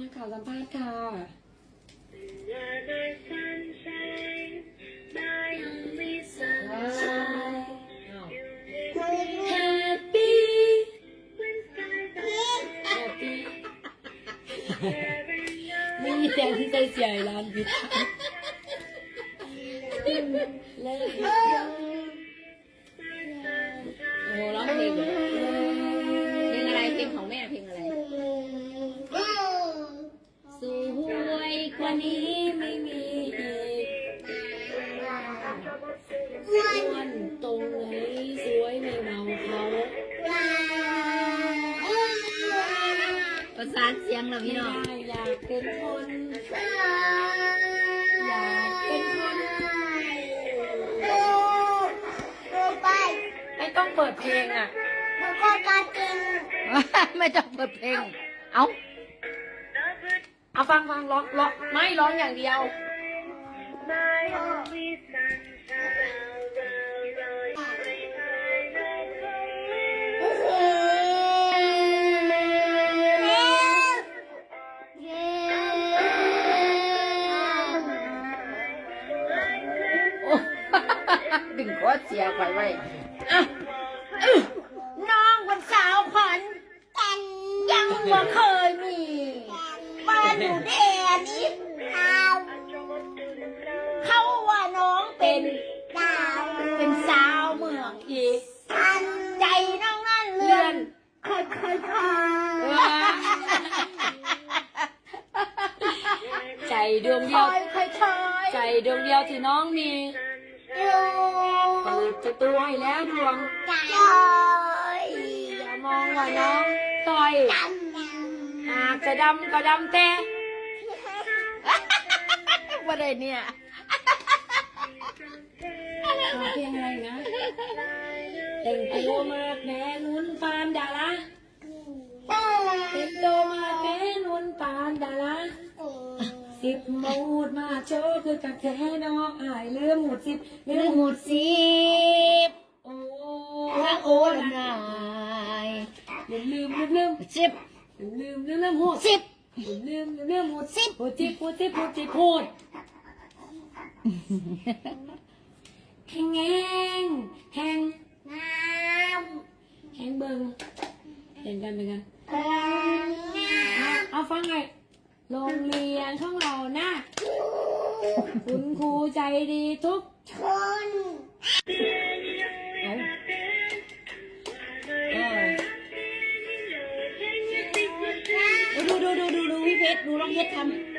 นักข่าวสัมภาษณ์ค่ะ Happy Happy ไม่มีแต่ที่ใจเสียร้านพิษเล่นโอ้ร้องเพลง ประสานเสียงเราพี่น้อง อยากเป็นคนอยากเป็นคนไม่ต้องเปิดเพลงอะ ไม่ต้องเปิดเพลง เอ้าเอาฟังฟังร้องร้องไม่ร้องอย่างเดียวโดึงคอเสียไปไว้อะอื้อน้องวันสาวขวัญยังว่าเคยมีบ้านอยู่แดนนี้เขาว่าน้องเป็นเป็นสาวเมืองอีกใจน้องนั่นเลื่อนค่อยค่อยค่อยใจดวงเดีค่ยว อยค่อยค่อยใจดวงเดียวที่น้องมี เปิดประตูให้แล้วดวงอย่ามองว่าน้องต่อยหากจะดำก็ดำแต่ว่าได้เนี่ยขอเพลงอะไรนะแต่งตัวมากแม่นุนปานดารา สิบหมูดมาโชว์คือกับแท้น้องอายเรื่องหมดสิบเรื่เรื่อองงหหมมดดสิบโอ้พระโอละนายลืมลืมลืมลืมสิบลืมลืมลืมลืมหมดสิบลืมลืมลืมหมดสิบหมดสิบหมดสิบหมดสิบหมดแหงแหงแหงแหงเบิงเห็นกันเป็นกันเอาเอาฟังไง โรงเรียนของเรานะ คุณครูใจดีทุกคนเอาเออดูดูดูดูดูพี่เพชรดูน้องเพชรทพี่เพชร